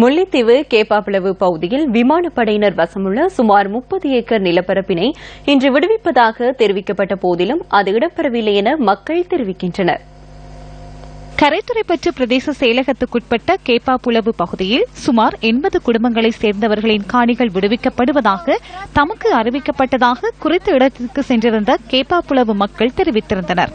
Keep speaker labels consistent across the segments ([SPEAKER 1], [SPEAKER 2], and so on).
[SPEAKER 1] முல்லைத்தீவு கேப்பாப்பிளவு பகுதியில் விமானப்படையினர் வசமுள்ள சுமார் முப்பது ஏக்கர் நிலப்பரப்பினை இன்று விடுவிப்பதாக தெரிவிக்கப்பட்ட போதிலும் அது இடம்பெறவில்லை என மக்கள் தெரிவிக்கின்றனர்.
[SPEAKER 2] கரைத்துறைப்பற்று பிரதேச செயலகத்துக்குட்பட்ட கேப்பாப்புலவு பகுதியில் சுமார் எண்பது குடும்பங்களைச் சேர்ந்தவர்களின் காணிகள் விடுவிக்கப்படுவதாக தமக்கு அறிவிக்கப்பட்டதாக குறித்த இடத்திற்கு சென்றிருந்த கேப்பாப்புலவு மக்கள் தெரிவித்திருந்தனர்.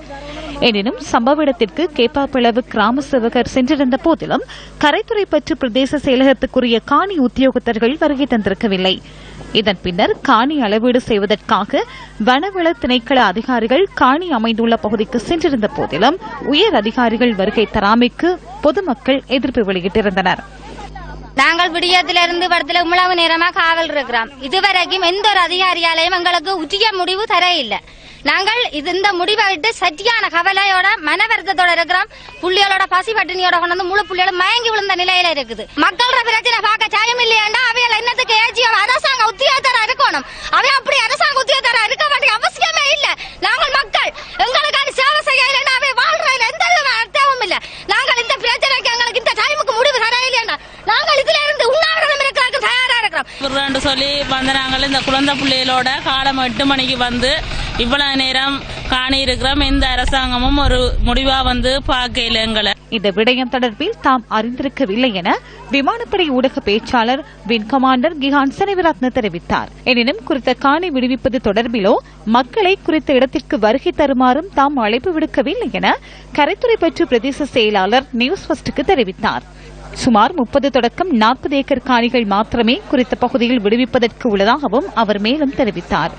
[SPEAKER 2] எனினும் சம்பவ இடத்திற்கு கேப்பாப்பிளவு கிராம சேவகர் சென்றிருந்த போதிலும் கரைத்துறைப்பற்று பிரதேச செயலகத்துக்குரிய காணி உத்தியோகத்தர்கள் வருகை தந்திருக்கவில்லை. இதன் பின்னர் காணி அளவீடு செய்வதற்காக வனவள திணைக்கள அதிகாரிகள் காணி அமைந்துள்ள பகுதிக்கு சென்றிருந்த போதிலும் உயர் அதிகாரிகள் வருகை தராமைக்கு பொதுமக்கள் எதிர்ப்பு வெளியிட்டிருந்தனர்.
[SPEAKER 3] நாங்கள் விடியத்திலிருந்து படத்துல உழவு நேரமா காவல் இருக்கிறோம். இதுவரைக்கும் எந்த ஒரு அதிகாரியாலையும் எங்களுக்கு உரிய முடிவு தர இல்லை. நாங்கள் இது இந்த முடிவை விட்டு சட்டியான கவலையோட மனவருத்தத்தோட இருக்கிறோம். புள்ளியோட பசி பட்டினியோட கொண்டு வந்து முழு புள்ளியோட மயங்கி விழுந்த நிலையில இருக்குது. மக்களோட பிரச்சனை பார்க்க சாயம் இல்லையாண்டா அவையில என்னத்துக்கு ஏஜியம் அரசாங்க உத்தியோகத்தரா இருக்கணும். அவை அப்படி அரசாங்க உத்தியோகத்தரா இருக்க மாட்டேங்க அவசியமே இல்ல. நாங்கள் மக்கள் எங்களுக்கான சேவை செய்ய இல்லைன்னா அவை வாழ்றதுல எந்த வித அர்த்தமும் இல்ல. நாங்கள் இந்த பிரச்சனைக்கு எங்களுக்கு இந்த டைமுக்கு முடிவு தர இல்லையா நாங்கள் இதுல இருந்து உண்ணாவிரதம் இருக்கிறதுக்கு தயாரா இருக்கிறோம்.
[SPEAKER 4] சொல்லி வந்து நாங்கள் இந்த குழந்தை பிள்ளைகளோட காலம் எட்டு மணிக்கு வந்து இவ்வளவு நேரம் காணியிருக்கிறோம். இந்த எந்த அரசாங்கமும் ஒரு முடிவா வந்து பார்க்கல எங்களை
[SPEAKER 2] இந்த விடயம் தொடர்பில் தாம் அறிந்திருக்கவில்லை என விமானப்படை ஊடக பேச்சாளர் வின் கமாண்டர் கிஹான் செனவிரத்ன தெரிவித்தார். எனினும் குறித்த காணி விடுவிப்பது தொடர்பிலோ மக்களை குறித்த இடத்திற்கு வருகை தருமாறும் தாம் அழைப்பு விடுக்கவில்லை என கரைத்துறை பற்று பிரதேச செயலாளர் நியூஸ் ஃபர்ஸ்டுக்கு தெரிவித்தார். சுமார் முப்பது தொடக்கம் நாற்பது ஏக்கர் காணிகள் மாத்திரமே குறித்த பகுதியில் விடுவிப்பதற்கு உள்ளதாகவும் அவர் மேலும் தெரிவித்தார்.